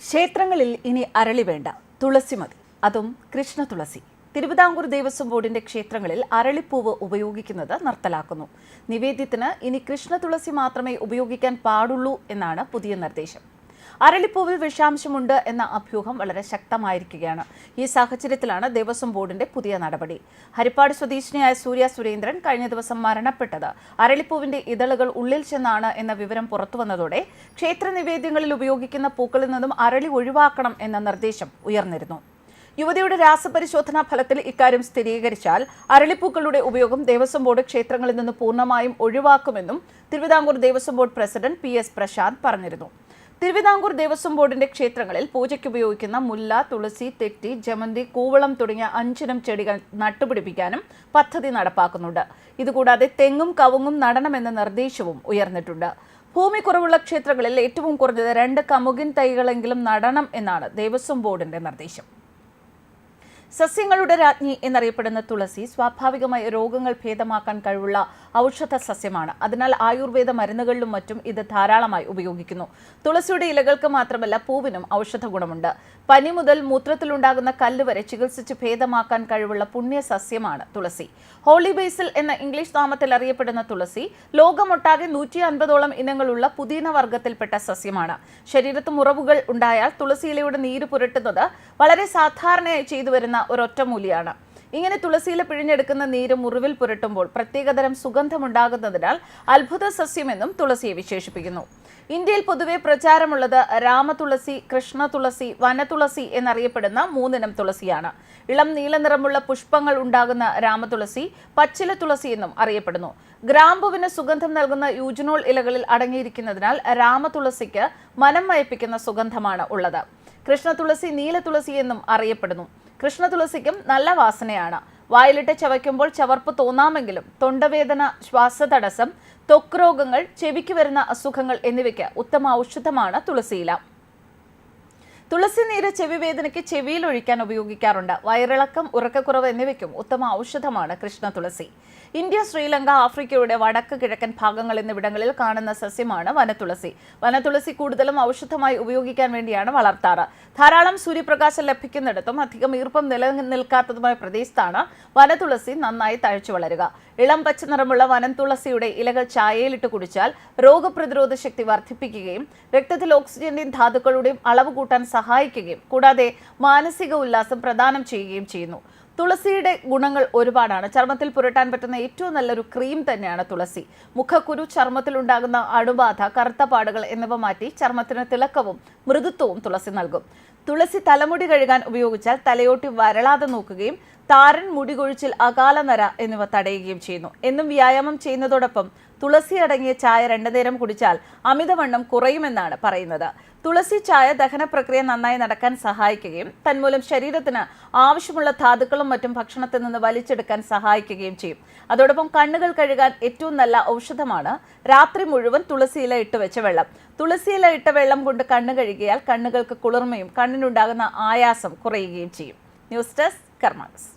ക്ഷേത്രങ്ങളിൽ ഇനി അരളി വേണ്ട. തുളസി മതി. അതും കൃഷ്ണ തുളസി. തിരുവിതാംകൂർ ദേവസ്വം ബോർഡിന്റെ ക്ഷേത്രങ്ങളിൽ അരളിപ്പൂവ് ഉപയോഗിക്കുന്നത് നിർത്തലാക്കുന്നു. നിവേദ്യത്തിന് ഇനി കൃഷ്ണ തുളസി മാത്രമേ ഉപയോഗിക്കാൻ പാടുള്ളൂ എന്നാണ് പുതിയ നിർദ്ദേശം. അരളിപ്പൂവിൽ വിഷാംശമുണ്ട് എന്ന അഭ്യൂഹം വളരെ ശക്തമായിരിക്കുകയാണ്. ഈ സാഹചര്യത്തിലാണ് ദേവസ്വം ബോർഡിന്റെ പുതിയ നടപടി. ഹരിപ്പാട് സ്വദേശിനിയായ സൂര്യ സുരേന്ദ്രൻ കഴിഞ്ഞ ദിവസം മരണപ്പെട്ടത്. അരളിപ്പൂവിന്റെ ഇതളുകൾ ഉള്ളിൽ ചെന്നാണ് എന്ന വിവരം പുറത്തുവന്നതോടെ ക്ഷേത്ര നിവേദ്യങ്ങളിൽ ഉപയോഗിക്കുന്ന പൂക്കളിൽ നിന്നും അരളി ഒഴിവാക്കണം എന്ന നിർദ്ദേശം ഉയർന്നിരുന്നു. യുവതിയുടെ രാസപരിശോധനാ ഫലത്തിൽ ഇക്കാര്യം സ്ഥിരീകരിച്ചാൽ അരളിപ്പൂക്കളുടെ ഉപയോഗം ദേവസ്വം ബോർഡ് ക്ഷേത്രങ്ങളിൽ നിന്ന് പൂർണമായും ഒഴിവാക്കുമെന്നും Thiruvithamkoor Devaswom board president P S Prashanth പറഞ്ഞിരുന്നു. തിരുവിതാംകൂർ ദേവസ്വം ബോർഡിന്റെ ക്ഷേത്രങ്ങളിൽ പൂജയ്ക്ക് ഉപയോഗിക്കുന്ന മുല്ല തുളസി തെറ്റി ജമന്തി കൂവളം തുടങ്ങിയ അഞ്ചിനം ചെടികൾ നട്ടുപിടിപ്പിക്കാനും പദ്ധതി നടപ്പാക്കുന്നുണ്ട്. ഇതുകൂടാതെ തെങ്ങും കവുങ്ങും നടണമെന്ന നിർദ്ദേശവും ഉയർന്നിട്ടുണ്ട്. ഭൂമി കുറവുള്ള ക്ഷേത്രങ്ങളിൽ ഏറ്റവും കുറഞ്ഞത് രണ്ട് കമുകിൻ തൈകളെങ്കിലും നടണം എന്നാണ് ദേവസ്വം ബോർഡിന്റെ നിർദ്ദേശം. സസ്യങ്ങളുടെ രാജ്ഞി എന്നറിയപ്പെടുന്ന തുളസി സ്വാഭാവികമായി രോഗങ്ങൾ ഭേദമാക്കാൻ കഴിവുള്ള ഔഷധ സസ്യമാണ്. അതിനാൽ ആയുർവേദ മരുന്നുകളിലും മറ്റും ഇത് ധാരാളമായി ഉപയോഗിക്കുന്നു. തുളസിയുടെ ഇലകൾക്ക് മാത്രമല്ല പൂവിനും ഔഷധ ഗുണമുണ്ട്. പനി മുതൽ മൂത്രത്തിലുണ്ടാകുന്ന കല്ല് വരെ ചികിത്സിച്ച് ഭേദമാക്കാൻ കഴിവുള്ള പുണ്യ സസ്യമാണ് തുളസി. ഹോളി ബേസിൽ എന്ന ഇംഗ്ലീഷ് നാമത്തിൽ അറിയപ്പെടുന്ന തുളസി ലോകമൊട്ടാകെ നൂറ്റി അൻപതോളം ഇനങ്ങളുള്ള പുതിന വർഗത്തിൽപ്പെട്ട സസ്യമാണ്. ശരീരത്ത് മുറവുകൾ ഉണ്ടായാൽ തുളസി ഇലയുടെ നീര് പുരട്ടുന്നത് വളരെ സാധാരണയായി ചെയ്തു വരുന്ന ഒരൊറ്റമൂലിയാണ് ഇങ്ങനെ തുളസിയില പിഴിഞ്ഞെടുക്കുന്ന നീര് മുറിവിൽ പുരട്ടുമ്പോൾ പ്രത്യേകതരം സുഗന്ധമുണ്ടാകുന്നതിനാൽ അത്ഭുത സസ്യമെന്നും തുളസിയെ വിശേഷിപ്പിക്കുന്നു. ഇന്ത്യയിൽ പൊതുവെ പ്രചാരമുള്ളത് രാമതുളസി കൃഷ്ണ തുളസി വനതുളസി എന്നറിയപ്പെടുന്ന മൂന്നിനം തുളസിയാണ്. ഇളം നീല നിറമുള്ള പുഷ്പങ്ങൾ ഉണ്ടാകുന്ന രാമതുളസി പച്ചില തുളസി എന്നും അറിയപ്പെടുന്നു. ഗ്രാമ്പുവിന് സുഗന്ധം നൽകുന്ന യൂജനോൾ ഇലകളിൽ അടങ്ങിയിരിക്കുന്നതിനാൽ രാമതുളസിക്ക് മനം മയപ്പിക്കുന്ന സുഗന്ധമാണ് ഉള്ളത്. കൃഷ്ണ തുളസി നീല തുളസി എന്നും അറിയപ്പെടുന്നു. കൃഷ്ണ തുളസിക്കും നല്ല വാസനയാണ്. വായിലിട്ട് ചവയ്ക്കുമ്പോൾ ചവർപ്പ് തോന്നാമെങ്കിലും തൊണ്ടവേദന ശ്വാസതടസ്സം ത്വക്ക് രോഗങ്ങൾ ചെവിക്ക് വരുന്ന അസുഖങ്ങൾ എന്നിവയ്ക്ക് ഉത്തമ ഔഷധമാണ് തുളസിയില. തുളസി നീര് ചെവി വേദനയ്ക്ക് ചെവിയിൽ ഒഴിക്കാൻ ഉപയോഗിക്കാറുണ്ട്. വയറിളക്കം ഉറക്കക്കുറവ് എന്നിവയ്ക്കും ഉത്തമ ഔഷധമാണ് കൃഷ്ണ തുളസി. ഇന്ത്യ ശ്രീലങ്ക ആഫ്രിക്കയുടെ വടക്ക് കിഴക്കൻ ഭാഗങ്ങൾ എന്നിവിടങ്ങളിൽ കാണുന്ന സസ്യമാണ് വനതുളസി. വനതുളസി കൂടുതലും ഔഷധമായി ഉപയോഗിക്കാൻ വേണ്ടിയാണ് വളർത്താറ്. ധാരാളം സൂര്യപ്രകാശം ലഭിക്കുന്നിടത്തും അധികം ഈർപ്പം നിലനിൽക്കാത്തതുമായ പ്രദേശത്താണ് വനതുളസി നന്നായി തഴച്ചു വളരുക. ഇളം പച്ച നിറമുള്ള വനം തുളസിയുടെ ഇലകൾ ചായയിലിട്ട് കുടിച്ചാൽ രോഗപ്രതിരോധ ശക്തി വർദ്ധിപ്പിക്കുകയും രക്തത്തിൽ ഓക്സിജന്റെയും ധാതുക്കളുടെയും അളവ് കൂട്ടാൻ സഹായിക്കുകയും കൂടാതെ മാനസിക ഉല്ലാസം പ്രദാനം ചെയ്യുകയും ചെയ്യുന്നു. തുളസിയുടെ ഗുണങ്ങൾ ഒരുപാടാണ്. ചർമ്മത്തിൽ പുരട്ടാൻ പറ്റുന്ന ഏറ്റവും നല്ലൊരു ക്രീം തന്നെയാണ് തുളസി. മുഖക്കുരു ചർമ്മത്തിൽ ഉണ്ടാകുന്ന അണുബാധ കറുത്ത പാടുകൾ എന്നിവ മാറ്റി ചർമ്മത്തിന് തിളക്കവും മൃദുത്വവും തുളസി നൽകും. തുളസി തലമുടി കഴുകാൻ ഉപയോഗിച്ചാൽ തലയോട്ടി വരളാതെ നോക്കുകയും താരൻ മുടി കൊഴിച്ചിൽ അകാല നര എന്നിവ തടയുകയും ചെയ്യുന്നു. എന്നും വ്യായാമം ചെയ്യുന്നതോടൊപ്പം തുളസി അടങ്ങിയ ചായ രണ്ടു നേരം കുടിച്ചാൽ അമിതവണ്ണം കുറയുമെന്നാണ് പറയുന്നത്. തുളസി ചായ ദഹന പ്രക്രിയ നന്നായി നടക്കാൻ സഹായിക്കുകയും തന്മൂലം ശരീരത്തിന് ആവശ്യമുള്ള ധാതുക്കളും മറ്റും ഭക്ഷണത്തിൽ നിന്ന് വലിച്ചെടുക്കാൻ സഹായിക്കുകയും ചെയ്യും. അതോടൊപ്പം കണ്ണുകൾ കഴുകാൻ ഏറ്റവും നല്ല ഔഷധമാണ് രാത്രി മുഴുവൻ തുളസിയില ഇട്ട് വെച്ച വെള്ളം. തുളസിയില ഇട്ട വെള്ളം കൊണ്ട് കണ്ണ് കഴുകിയാൽ കണ്ണുകൾക്ക് കുളിർമയും കണ്ണിനുണ്ടാകുന്ന ആയാസം കുറയുകയും ചെയ്യും. News desk karmas